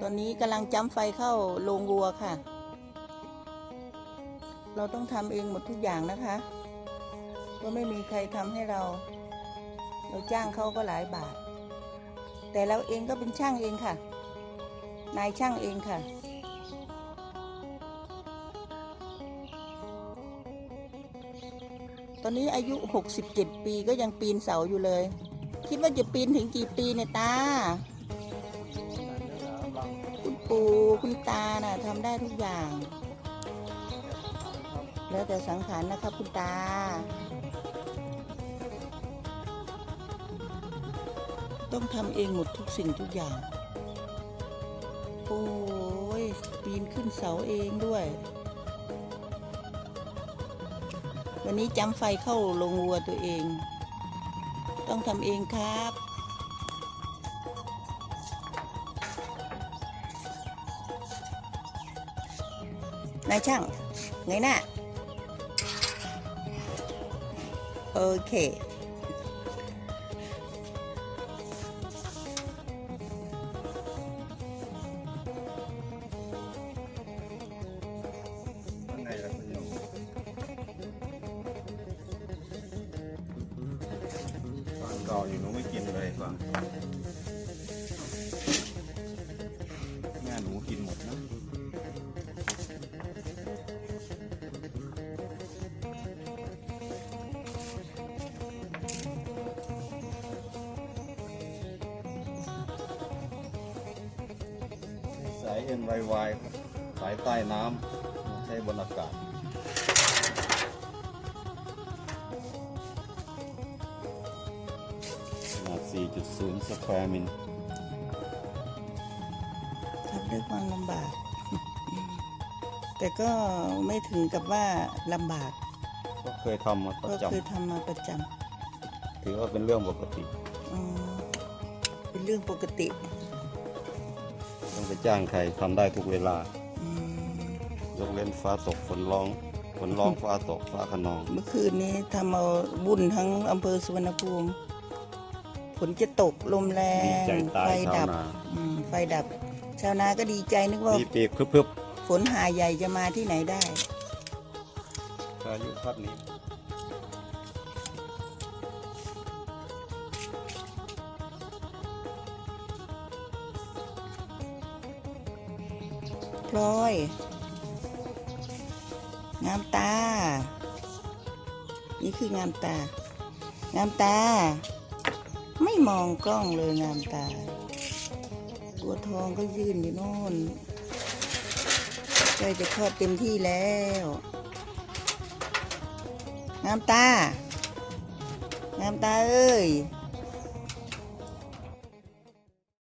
ตอนนี้กำลังจ้ำไฟเข้าโรงวัวค่ะ เราต้องทำเองหมดทุกอย่างนะคะ ก็ไม่มีใครทำให้เรา เราจ้างเขาก็หลายบาท แต่เราเองก็เป็นช่างเองค่ะ นายช่างเองค่ะตอนนี้อายุ 67 ปีก็ยังปีนเสาอยู่เลย คิดว่าจะปีนถึงกี่ปีเนี่ยตา ปู่คุณตาน่ะทำได้ทุกอย่าง แล้วแต่สังขารนะครับคุณตา ต้องทำเองหมดทุกสิ่งทุกอย่าง โอ้ยปีนขึ้นเสาเองด้วย วันนี้จำไฟเข้าลงวัวตัวเอง ต้องทำเองครับ นายช่างไงน่ะโอเสาย NYY ครับสายใต้น้ำใช้บนอากาศขนาด 4.0 สแควร์มิลทำด้วยความลำบาก แต่ก็ไม่ถึงกับว่าลำบาก ก็เคยทำมาปก็ระจเคยทำมาประจำถือว่าเป็นเรื่องปกติำอืมเป็นเรื่องปกติ ต้องไปจ้างใครทำได้ทุกเวลาอืมยกเว้นฟ้าตกฝนร้องฝนร้องฟ้าตกฟ้าขนอง เมื่อคืนนี้ทำเอาบุญทั้งอำเภอสุวรรณภูมิฝนจะตกลมแรดีงใจตาไฟยชาวดับนาอืมไฟดับ ชาวนาก็ดีใจนึกว่ามีปีกพึบฝนหาใหญ่จะมาที่ไหนได้ๆพายุพัดหนี้ พลอย งามตา นี่คืองามตา งามตา ไม่มองกล้องเลยงามตา ตัวทองก็ยื่นอยู่โน่นใกล้จะคลอดเต็มที่แล้ว งามตา งามตาเอ้ย